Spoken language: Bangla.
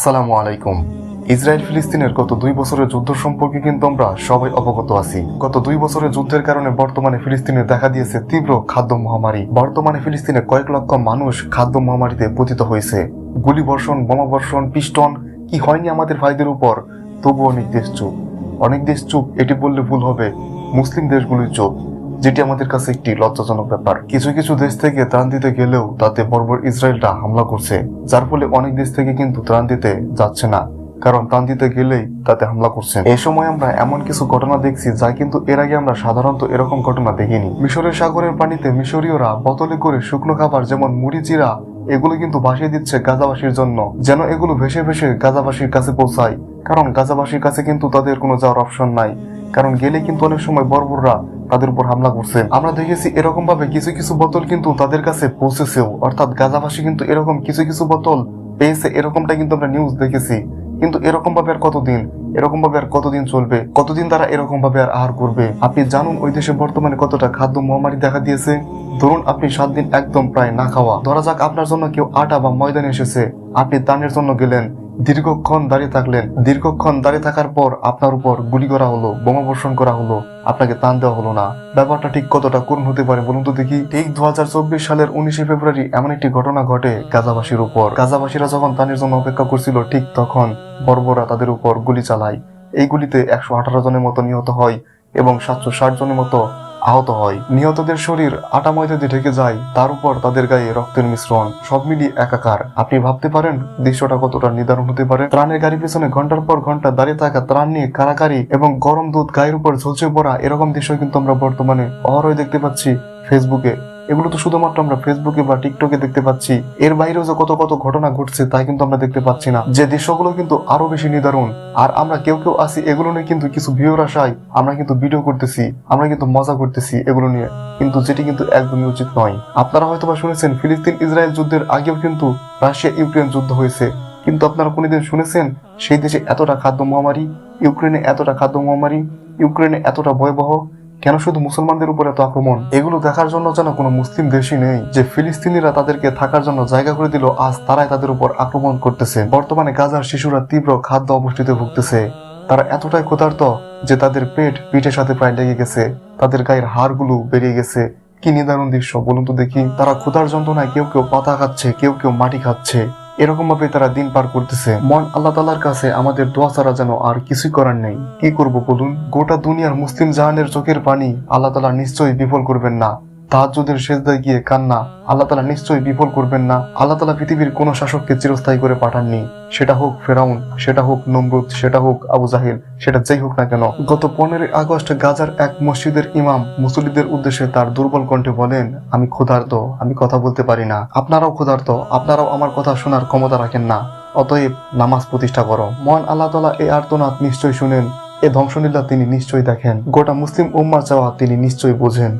আসসালামু আলাইকুম। ইসরায়েল ফিলিস্তিনের গত দুই বছরের যুদ্ধ সম্পর্কে কিন্তু আমরা সবাই অবগত আছি। গত দুই বছরের যুদ্ধের কারণে বর্তমানে ফিলিস্তিনে দেখা দিয়েছে তীব্র খাদ্য মহামারী। বর্তমানে ফিলিস্তিনে কয়েক লক্ষ মানুষ খাদ্য মহামারীতে পতিত হয়েছে। গুলি বর্ষণ বোমা বর্ষণ পিস্টন, কি হয়নি আমাদের ভাইদের উপর? তবু অনেক দেশ চুপ অনেক দেশ চুপ এটি বললে ভুল হবে। মুসলিম দেশগুলি চুপ যেটি আমাদের কাছে একটি লজ্জাজনক ব্যাপার। কিছু কিছু দেশ থেকে ত্রাণ দিতে গেলেও তাতে বর্বর ইসরায়েলটা হামলা করছে, যার ফলে অনেক দেশ থেকে কিন্তু ত্রাণ দিতে যাচ্ছে না, কারণ ত্রাণ দিতে গেলেই তাতে হামলা করছে। এই সময় আমরা এমন কিছু ঘটনা দেখছি যা কিন্তু এর আগে আমরা সাধারণত এরকম ঘটনা দেখিনি। মিশরের সাগরের পানিতে মিশরীয়রা বোতলে করে শুকনো খাবার যেমন মুড়ি চিরা এগুলো কিন্তু ভাসিয়ে দিচ্ছে গাজাবাসীর জন্য, যেন এগুলো ভেসে ভেসে গাজাবাসীর কাছে পৌঁছায়, কারণ গাজাবাসীর কাছে কিন্তু তাদের কোনো যাওয়ার অপশন নাই। কারণ গেলে কিন্তু অনেক সময় বর্বররা তাদের উপর হামলা করছে। আমরা দেখেছি এরকম ভাবে কিছু কিছু বোতল কিন্তু তাদের কাছে পৌঁছেছেও। অর্থাৎ গাজাবাসী কিন্তু এরকম কিছু কিছু বোতল পেয়েছে এরকমটা কিন্তু আমরা নিউজ দেখেছি। কিন্তু এরকম ভাবে আর কতদিন? এরকম ভাবে আর কতদিন চলবে? কতদিন তারা এরকম ভাবে আর আহার করবে? আপনি জানুন ওই দেশে বর্তমানে কতটা খাদ্য মহামারী দেখা দিয়েছে। ধরুন আপনি সাত দিন একদম প্রায় না খাওয়া। ধরা যাক আপনার জন্য কেউ আটা বা ময়দানে এসেছে। আপনি দানের জন্য গেলেন। দীর্ঘক্ষণ দাঁড়িয়ে থাকলেন দীর্ঘক্ষণ দাঁড়িয়ে থাকার পর আপনার উপর গুলি করা হলো, বোমা বর্ষণ করা হলো, আপনাকে তান দেওয়া হলো না। ব্যাপারটা ঠিক কতটা করুণ হতে পারে বলুন তো দেখি? ঠিক দু হাজার চব্বিশ সালের উনিশে ফেব্রুয়ারি এমন একটি ঘটনা ঘটে গাজাবাসীর উপর। গাজাবাসীরা যখন তানের জন্য অপেক্ষা করছিল, ঠিক তখন বর্বরা তাদের উপর গুলি চালায়। এই গুলিতে একশো আঠারো জনের মতো নিহত হয় এবং সাতশো ষাট জনের মতো আহত হয়। নিহতদের শরীর আটা ময়দা দিয়ে ঢেকে যায়, তার উপর তাদের গায়ে রক্তের মিশ্রণ। সব মিলিয়ে একাকার। আপনি ভাবতে পারেন, দৃশ্যটা কতটা নিদারুণ হতে পারে? ত্রাণের গাড়ি পিছনে ঘণ্টার পর ঘণ্টা দাঁড়িয়ে থাকা ত্রাণ নিয়ে কারাকারি এবং গরম দুধ গায়ের উপর ঝলসে পড়া এরকম দৃশ্য কিন্তু আমরা বর্তমানে অহরই দেখতে পাচ্ছি ফেসবুকে এগুলো তো শুধুমাত্র আমরা ফেসবুকে বা টিকটকে দেখতে পাচ্ছি। এর বাইরেও যে কত কত ঘটনা ঘটছে, তাই কিন্তু আমরা দেখতে পাচ্ছি না। যে দৃশ্যগুলো কিন্তু আরও বেশি নিদারুণ। আর আমরা কেউ কেউ আছি, এগুলো নিয়ে কিন্তু কিছু ভিউর আশায় আমরা কিন্তু ভিডিও করতেছি, আমরা কিন্তু মজা করতেছি এগুলো নিয়ে। কিন্তু যেটি কিন্তু একদমই উচিত নয়। আপনারা হয়তো শুনেছেন, ফিলিস্তিন ইসরায়েল যুদ্ধের আগেও কিন্তু রাশিয়া ইউক্রেন যুদ্ধ হয়েছে। কিন্তু আপনারা কোনোদিন শুনেছেন, সেই দেশে এতটা খাদ্য মহামারী, ইউক্রেনে এতটা খাদ্য মহামারী, ইউক্রেনে এতটা ভয়াবহ কেন শুধু মুসলমানদের উপর এত আক্রমণ? এগুলো দেখার জন্য যেন কোনো মুসলিম দেশই নেই, যে ফিলিস্তিনিরা তাদেরকে থাকার জন্য জায়গা করে দিল, আজ তারাই তাদের উপর আক্রমণ করতেছে। বর্তমানে গাজার শিশুরা তীব্র খাদ্য অপুষ্টিতে ভুগতেছে। তারা এতটাই ক্ষুধার্ত যে তাদের পেট পিঠের সাথে প্রায় লেগে গেছে। তাদের গায়ের হাড়গুলো বেরিয়ে গেছে। কি নিদারুণ দৃশ্য, বলুন তো দেখি। তারা ক্ষুধার যন্ত্রণায় কেউ কেউ পাতা খাচ্ছে, কেউ কেউ মাটি খাচ্ছে। এরকম ভাবে তারা দিন পার করতেছে। মন আল্লাহ তালার কাছে আমাদের দোয়া ছাড়া যেন আর কিছুই করার নেই। কি করব বলুন? গোটা দুনিয়ার মুসলিম জাহানের চোখের পানি আল্লাহ তালা নিশ্চয়ই বিফল করবেন না। তাহাজুদের শেষদায় গিয়ে কান্না। আল্লাহ তালা নিশ্চয়ই বিফল করবেন না। আল্লাহ তালা পৃথিবীর কোন শাসককে চিরস্থায়ী করে পাঠাননি। সেটা হোক ফেরাউন, সেটা হোক নমরুদ, সেটা হোক আবু জাহিল, সেটা যেই হোক না কেন। গত পনেরোই আগস্ট গাজার এক মসজিদের ইমাম মুসলিদের উদ্দেশ্যে তার দুর্বল কণ্ঠে বলেন, আমি ক্ষুধার্ত, আমি কথা বলতে পারি না। আপনারাও ক্ষুধার্ত, আপনারাও আমার কথা শোনার ক্ষমতা রাখেন না। অতএব নামাজ প্রতিষ্ঠা করো। মহান আল্লাহ তালা এই আর্তনাদ নিশ্চয়ই শুনেন, এ ধ্বংসলীলা তিনি নিশ্চয়ই দেখেন। গোটা মুসলিম উম্মার চাওয়া তিনি নিশ্চয়ই বোঝেন।